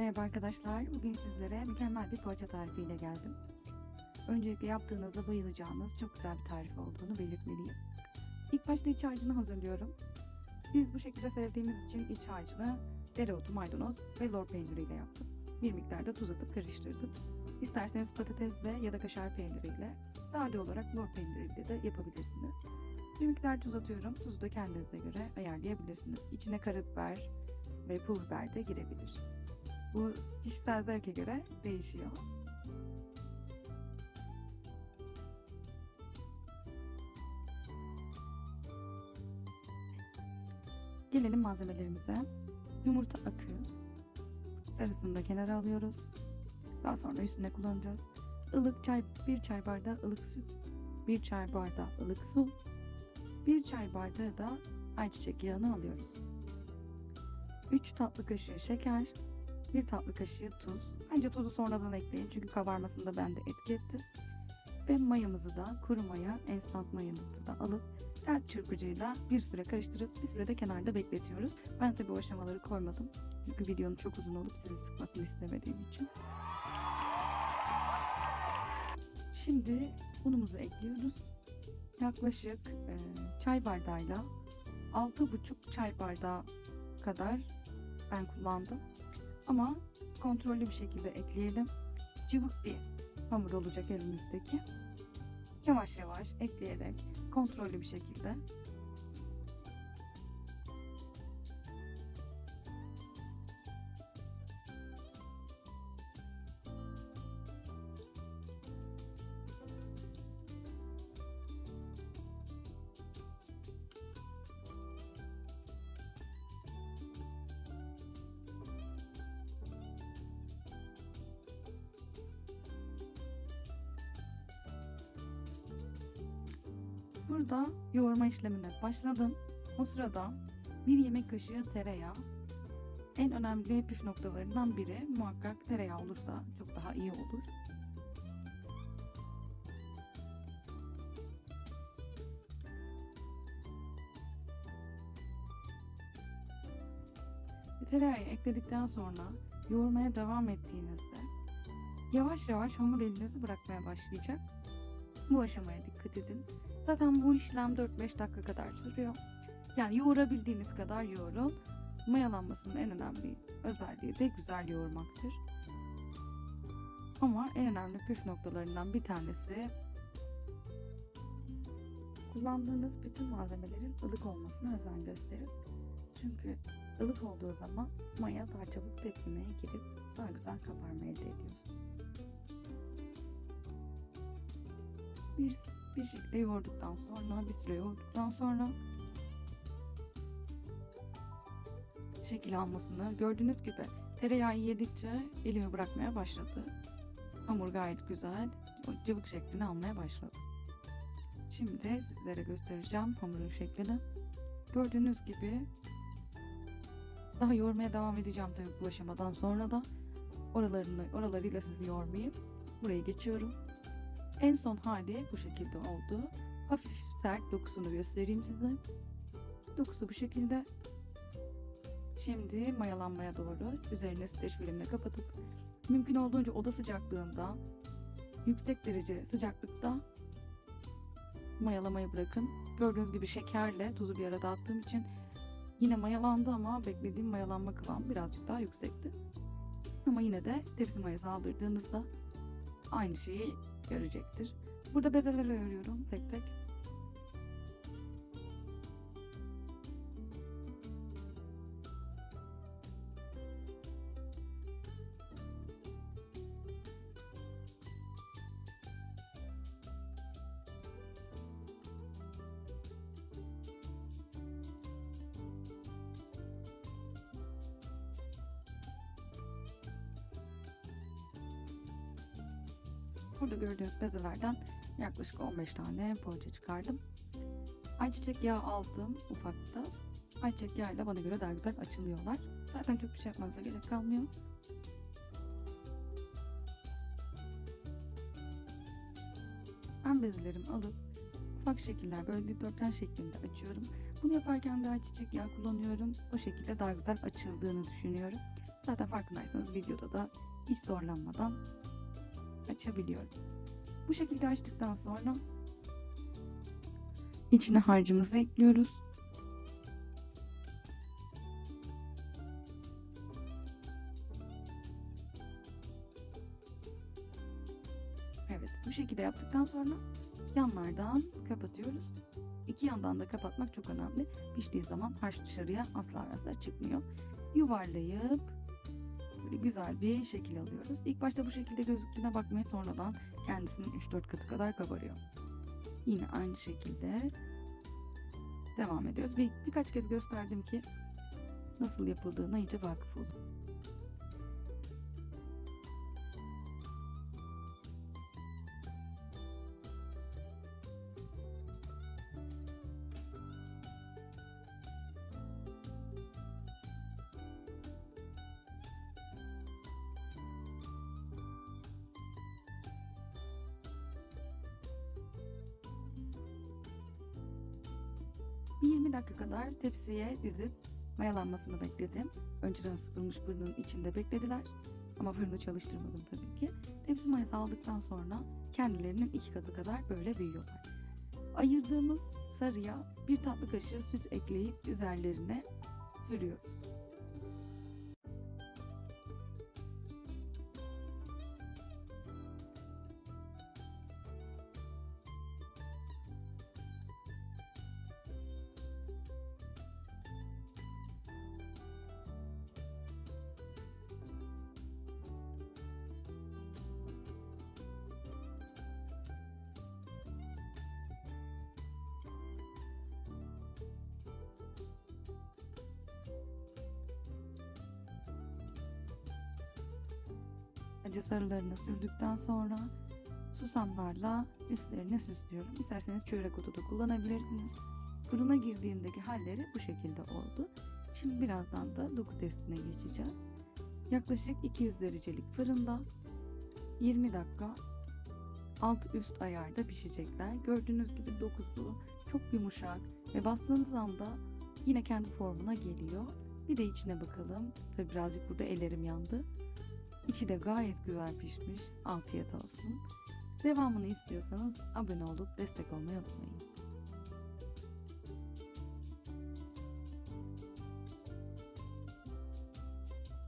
Merhaba arkadaşlar. Bugün sizlere mükemmel bir poğaça tarifiyle geldim. Öncelikle yaptığınızda bayılacağınız çok güzel bir tarif olduğunu belirtmeliyim. İlk başta iç harcını hazırlıyorum. Biz bu şekilde sevdiğimiz için iç harcını dereotu, maydanoz ve lor peyniriyle yaptım. Bir miktar da tuz atıp karıştırdım. İsterseniz patatesle ya da kaşar peyniriyle, sade olarak lor peyniriyle de yapabilirsiniz. Bir miktar tuz atıyorum. Tuzu da kendinize göre ayarlayabilirsiniz. İçine karabiber ve pul biber de girebilir. Bu kişisel zevke göre değişiyor. Gelelim malzemelerimize. Yumurta akı. Sarısını da kenara alıyoruz. Daha sonra üstüne kullanacağız. Ilık çay, bir çay bardağı ılık süt. Bir çay bardağı ılık su. Bir çay bardağı da ayçiçek yağını alıyoruz. 3 tatlı kaşığı şeker, 1 tatlı kaşığı tuz. Bence tuzu sonradan ekleyin çünkü kabarmasında bende etki etti. Ve mayamızı da kuru maya, instant mayamızı da alıp tel çırpıcıyla bir süre karıştırıp bir sürede kenarda bekletiyoruz. Ben tabi bu aşamaları koymadım. Çünkü videonun çok uzun olup sizi sıkmasını istemediğim için. Şimdi unumuzu ekliyoruz. Yaklaşık e, çay bardağıyla 6,5 çay bardağı kadar ben kullandım. Ama kontrollü bir şekilde ekleyelim. Cıvık bir hamur olacak elimizdeki. Yavaş yavaş ekleyerek kontrollü bir şekilde Burada yoğurma işlemine başladım. O sırada bir yemek kaşığı tereyağı. En önemli püf noktalarından biri muhakkak tereyağı olursa çok daha iyi olur. Tereyağı ekledikten sonra yoğurmaya devam ettiğinizde yavaş yavaş hamur elinizi bırakmaya başlayacak. Bu aşamaya dikkat edin. Zaten bu işlem 4-5 dakika kadar sürüyor. Yani yoğurabildiğiniz kadar yoğurun. Mayalanmasının en önemli özelliği de güzel yoğurmaktır. Ama en önemli püf noktalarından bir tanesi kullandığınız bütün malzemelerin ılık olmasına özen gösterin. Çünkü ılık olduğu zaman maya daha çabuk tepkimeye girip daha güzel kabarma elde ediyorsun. Bir, bir şekilde yoğurduktan sonra, bir süre yoğurduktan sonra şekil almasını gördüğünüz gibi tereyağı yedikçe elimi bırakmaya başladı. Hamur gayet güzel, cıvık şeklini almaya başladı. Şimdi sizlere göstereceğim hamurun şeklini. Gördüğünüz gibi daha yoğurmaya devam edeceğim tabii bu aşamadan sonra da oralarını oralarıyla sizi yormayayım. Buraya geçiyorum. En son hali bu şekilde oldu. Hafif sert dokusunu göstereyim size. Dokusu bu şekilde. Şimdi mayalanmaya doğru üzerine streç filmle kapatıp mümkün olduğunca oda sıcaklığında yüksek derece sıcaklıkta mayalamayı bırakın. Gördüğünüz gibi şekerle tuzu bir arada attığım için yine mayalandı ama beklediğim mayalanma kıvamı birazcık daha yüksekti. Ama yine de tepsi mayası aldırdığınızda aynı şeyi görecektir. Burada bezeleri örüyorum tek tek. Burada gördüğünüz bezelerden yaklaşık 15 tane poğaça çıkardım. Ayçiçek yağı aldım ufakta. Ayçiçek yağıyla bana göre daha güzel açılıyorlar. Zaten çok bir şey yapmanıza gerek kalmıyor. Ben bezelerimi alıp ufak şekiller böyle dikdörtgen şeklinde açıyorum. Bunu yaparken de ayçiçek yağı kullanıyorum. O şekilde daha güzel açıldığını düşünüyorum. Zaten farkındaysanız videoda da hiç zorlanmadan açabiliyorum. Bu şekilde açtıktan sonra içine harcımızı ekliyoruz. Evet bu şekilde yaptıktan sonra yanlardan kapatıyoruz. İki yandan da kapatmak çok önemli. Piştiği zaman harç dışarıya asla asla çıkmıyor. Yuvarlayıp böyle güzel bir şekil alıyoruz. İlk başta bu şekilde gözüktüğüne bakmayın sonradan kendisinin 3-4 katı kadar kabarıyor. Yine aynı şekilde devam ediyoruz. Bir, birkaç kez gösterdim ki nasıl yapıldığına iyice vakıf olun. Bir 20 dakika kadar tepsiye dizip mayalanmasını bekledim. Önceden ısıtılmış fırının içinde beklediler. Ama fırını çalıştırmadım tabii ki. Tepsi mayası aldıktan sonra kendilerinin iki katı kadar böyle büyüyorlar. Ayırdığımız sarıya bir tatlı kaşığı süt ekleyip üzerlerine sürüyoruz. Acı sarılarını sürdükten sonra susamlarla üstlerini süslüyorum. İsterseniz çörek otu da kullanabilirsiniz. Fırına girdiğindeki halleri bu şekilde oldu. Şimdi birazdan da doku testine geçeceğiz. Yaklaşık 200 derecelik fırında 20 dakika alt üst ayarda pişecekler. Gördüğünüz gibi dokusu çok yumuşak ve bastığınız anda yine kendi formuna geliyor. Bir de içine bakalım. Tabi birazcık burada ellerim yandı. İçi de gayet güzel pişmiş. Afiyet olsun. Devamını istiyorsanız abone olup destek olmayı unutmayın.